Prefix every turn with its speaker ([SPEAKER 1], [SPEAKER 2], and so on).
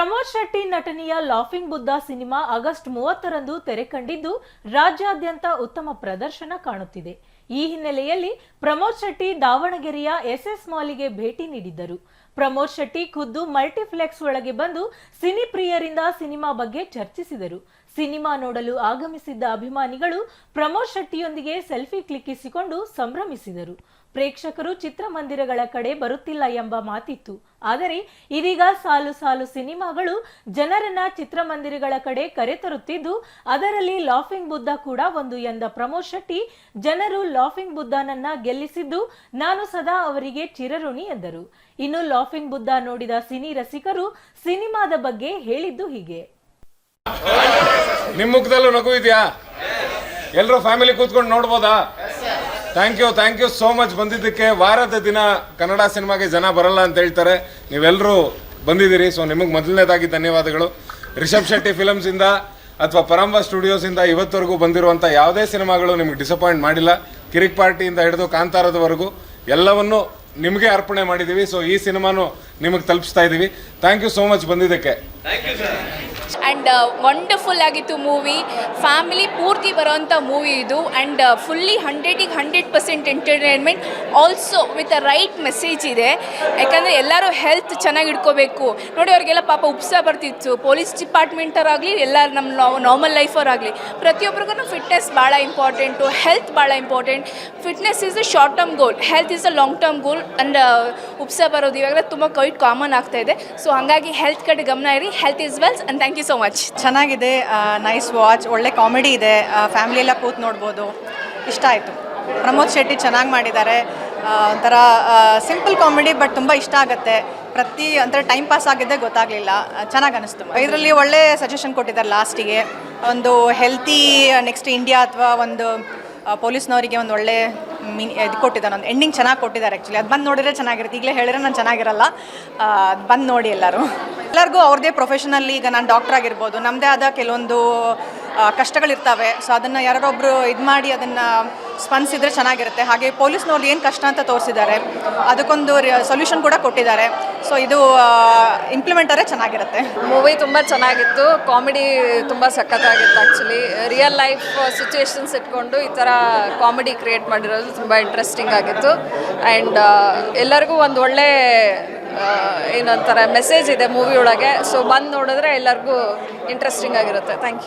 [SPEAKER 1] ಪ್ರಮೋದ್ ಶೆಟ್ಟಿ ನಟನೆಯ laughing Buddha cinema August ಮೂವತ್ತರಂದು ತೆರೆ ಕಂಡಿದ್ದು ರಾಜ್ಯಾದ್ಯಂತ ಉತ್ತಮ ಪ್ರದರ್ಶನ ಕಾಣುತ್ತಿದೆ. ಈ ಹಿನ್ನೆಲೆಯಲ್ಲಿ ಪ್ರಮೋದ್ ಶೆಟ್ಟಿ ದಾವಣಗೆರೆಯ ಎಸ್ಎಸ್ ಮಾಲಿಗೆ ಭೇಟಿ ನೀಡಿದ್ದರು. ಪ್ರಮೋದ್ ಶೆಟ್ಟಿ ಖುದ್ದು ಮಲ್ಟಿಫ್ಲೆಕ್ಸ್ ಒಳಗೆ ಬಂದು ಸಿನಿ ಪ್ರಿಯರಿಂದ ಸಿನಿಮಾ ಬಗ್ಗೆ ಚರ್ಚಿಸಿದರು. ಸಿನಿಮಾ ನೋಡಲು ಆಗಮಿಸಿದ್ದ ಅಭಿಮಾನಿಗಳು ಪ್ರಮೋದ್ ಶೆಟ್ಟಿಯೊಂದಿಗೆ ಸೆಲ್ಫಿ ಕ್ಲಿಕ್ಕಿಸಿಕೊಂಡು ಸಂಭ್ರಮಿಸಿದರು. ಪ್ರೇಕ್ಷಕರು ಚಿತ್ರಮಂದಿರಗಳ ಕಡೆ ಬರುತ್ತಿಲ್ಲ ಎಂಬ ಮಾತಿತ್ತು. ಆದರೆ ಇದೀಗ ಸಾಲು ಸಾಲು ಸಿನಿಮಾಗಳು ಜನರನ್ನ ಚಿತ್ರಮಂದಿರಗಳ ಕಡೆ ಕರೆತರುತ್ತಿದ್ದು, ಅದರಲ್ಲಿ ಲಾಫಿಂಗ್ ಬುದ್ಧ ಕೂಡ ಒಂದು ಎಂದ ಪ್ರಮೋದ್ ಶೆಟ್ಟಿ ಜನರು ಲಾಫಿಂಗ್ ಬುದ್ಧನನ್ನ ಗೆಲ್ಲಿಸಿದ್ದು, ನಾನು ಸದಾ ಅವರಿಗೆ ಚಿರಋಣಿ ಎಂದರು. ಇನ್ನು ಲಾಫಿಂಗ್ ಬುದ್ಧ ನೋಡಿದ ಸಿನಿ ರಸಿಕರು ಸಿನಿಮಾದ ಬಗ್ಗೆ ಹೇಳಿದ್ದು ಹೀಗೆ.
[SPEAKER 2] ನಿಮ್ಮ ಮುಖದಲ್ಲೂ ನಗು ಎಲ್ಲರೂ ಫ್ಯಾಮಿಲಿ ಕೂತ್ಕೊಂಡು ನೋಡ್ಬೋದಾ? Thank you thank you so much ಬಂದಿದ್ದಕ್ಕೆ ವಾರದ ದಿನ ಕನ್ನಡ ಸಿನಿಮಾಗೆ ಜನ ಬರಲ್ಲ ಅಂತ ಹೇಳ್ತಾರೆ. ನೀವೆಲ್ಲರೂ ಬಂದಿದ್ದೀರಿ ಸೊ ನಿಮಗೆ ಮೊದಲನೇದಾಗಿ ಧನ್ಯವಾದಗಳು. ರಿಷಬ್ ಶೆಟ್ಟಿ ಫಿಲಮ್ಸಿಂದ ಅಥವಾ ಪರಂಬ ಸ್ಟುಡಿಯೋಸಿಂದ ಇವತ್ತವರೆಗೂ ಬಂದಿರುವಂಥ ಯಾವುದೇ ಸಿನಿಮಾಗಳು ನಿಮಗೆ ಡಿಸಪಾಯಿಂಟ್ ಮಾಡಿಲ್ಲ. ಕಿರಿಕ್ ಪಾರ್ಟಿಯಿಂದ ಹಿಡಿದು ಕಾಂತಾರದವರೆಗೂ ಎಲ್ಲವನ್ನು ನಿಮಗೆ ಅರ್ಪಣೆ ಮಾಡಿದ್ದೀವಿ. ಸೊ ಈ ಸಿನಿಮಾನು ನಿಮಗೆ ತಲುಪಿಸ್ತಾ ಇದ್ದೀವಿ ಥ್ಯಾಂಕ್ ಯು ಸೋ ಮಚ್ ಬಂದಿದ್ದಕ್ಕೆ.
[SPEAKER 3] ಆ್ಯಂಡ್ ವಂಡರ್ಫುಲ್ ಆಗಿತ್ತು ಮೂವಿ ಫ್ಯಾಮಿಲಿ ಪೂರ್ತಿ ಬರೋವಂಥ ಮೂವಿ ಇದು. And fully ಹಂಡ್ರೆಡಿಗೆ hundred percent entertainment also with a right message ಇದೆ. ಯಾಕಂದರೆ ಎಲ್ಲರೂ ಹೆಲ್ತ್ ಚೆನ್ನಾಗಿ ಇಟ್ಕೋಬೇಕು. ನೋಡಿ, ಅವ್ರಿಗೆಲ್ಲ ಪಾಪ ಉಪ್ಸ ಬರ್ತಿತ್ತು. ಪೊಲೀಸ್ ಡಿಪಾರ್ಟ್ಮೆಂಟರಾಗಲಿ ಎಲ್ಲ ನಮ್ಮ ನಾರ್ಮಲ್ ಲೈಫವರಾಗಲಿ ಪ್ರತಿಯೊಬ್ಬರಿಗೂ ಫಿಟ್ನೆಸ್ ಭಾಳ ಇಂಪಾರ್ಟೆಂಟು ಹೆಲ್ತ್ ಭಾಳ important fitness is a short term goal health is a long term goal and ಉಪ್ಸ ಬರೋದು ಇವಾಗೆಲ್ಲ ತುಂಬ ಕ್ವೈಟ್ ಕಾಮನ್ ಆಗ್ತಾ ಇದೆ. ಸೊ ಹಾಗಾಗಿ ಹೆಲ್ತ್ ಕಡೆ ಗಮನ ಇರಿ. Health is wealth and thank you so much
[SPEAKER 4] ಚೆನ್ನಾಗಿದೆ. ನೈಸ್ ವಾಚ್ ಒಳ್ಳೆ ಕಾಮಿಡಿ ಇದೆ. ಫ್ಯಾಮಿಲಿ ಎಲ್ಲ ಕೂತ್ ನೋಡ್ಬೋದು. ಇಷ್ಟ ಆಯಿತು. ಪ್ರಮೋದ್ ಶೆಟ್ಟಿ ಚೆನ್ನಾಗಿ ಮಾಡಿದ್ದಾರೆ. ಒಂಥರ ಸಿಂಪಲ್ ಕಾಮಿಡಿ ಬಟ್ ತುಂಬ ಇಷ್ಟ ಆಗುತ್ತೆ. ಪ್ರತಿ ಒಂಥರ ಟೈಮ್ ಪಾಸ್ ಆಗಿದ್ದೆ ಗೊತ್ತಾಗಲಿಲ್ಲ. ಚೆನ್ನಾಗಿ ಅನಿಸ್ತು. ಇದರಲ್ಲಿ ಒಳ್ಳೆ ಸಜೆಷನ್ ಕೊಟ್ಟಿದ್ದಾರೆ ಲಾಸ್ಟಿಗೆ ಒಂದು ಹೆಲ್ತಿ ನೆಕ್ಸ್ಟ್ ಇಂಡಿಯಾ ಅಥವಾ ಒಂದು ಪೊಲೀಸ್ನವರಿಗೆ ಒಂದು ಒಳ್ಳೆ ಮೀನ್ ಇದು ಕೊಟ್ಟಿದ್ದಾನೆ, ಒಂದು ಎಂಡಿಂಗ್ ಚೆನ್ನಾಗಿ ಕೊಟ್ಟಿದ್ದಾರೆ ಆ್ಯಕ್ಚುಲಿ ಅದು ಬಂದು ನೋಡಿದ್ರೆ ಚೆನ್ನಾಗಿರುತ್ತೆ. ಈಗಲೇ ಹೇಳಿದ್ರೆ ನಾನು ಚೆನ್ನಾಗಿರಲ್ಲ. ಅದು ಬಂದು ನೋಡಿ ಎಲ್ಲರೂ. ಎಲ್ಲರಿಗೂ ಅವ್ರದ್ದೇ ಪ್ರೊಫೆಷನಲ್ಲಿ ಈಗ ನಾನು ಡಾಕ್ಟರ್ ಆಗಿರ್ಬೋದು. ನಮ್ಮದೇ ಆದ ಕೆಲವೊಂದು ಕಷ್ಟಗಳಿರ್ತವೆ. ಸೊ ಅದನ್ನು ಯಾರೊಬ್ಬರು ಇದು ಮಾಡಿ ಅದನ್ನು ಸ್ಪಂದಿಸಿದ್ರೆ ಚೆನ್ನಾಗಿರುತ್ತೆ. ಹಾಗೆ ಪೊಲೀಸ್ನವ್ರು ಏನು ಕಷ್ಟ ಅಂತ ತೋರಿಸಿದ್ದಾರೆ, ಅದಕ್ಕೊಂದು ಸೊಲ್ಯೂಷನ್ ಕೂಡ ಕೊಟ್ಟಿದ್ದಾರೆ. ಸೊ ಇದು ಇಂಪ್ಲಿಮೆಂಟರೇ ಚೆನ್ನಾಗಿರುತ್ತೆ.
[SPEAKER 5] ಮೂವಿ ತುಂಬ ಚೆನ್ನಾಗಿತ್ತು. ಕಾಮಿಡಿ ತುಂಬ ಸಖತ್ತಾಗಿತ್ತು ಆ್ಯಕ್ಚುಲಿ ರಿಯಲ್ ಲೈಫ್ ಸಿಚುವೇಶನ್ಸ್ ಇಟ್ಕೊಂಡು ಈ ಥರ ಕಾಮಿಡಿ ಕ್ರಿಯೇಟ್ ಮಾಡಿರೋದು ತುಂಬ ಇಂಟ್ರೆಸ್ಟಿಂಗ್ ಆಗಿತ್ತು. ಆ್ಯಂಡ್ ಎಲ್ಲರಿಗೂ ಒಂದು ಒಳ್ಳೆ ಏನಂತಾರೆ ಮೆಸೇಜ್ ಇದೆ ಮೂವಿ ಒಳಗೆ. ಸೊ ಬಂದು ನೋಡಿದ್ರೆ ಎಲ್ಲರಿಗೂ ಇಂಟ್ರೆಸ್ಟಿಂಗ್ ಆಗಿರುತ್ತೆ. Thank you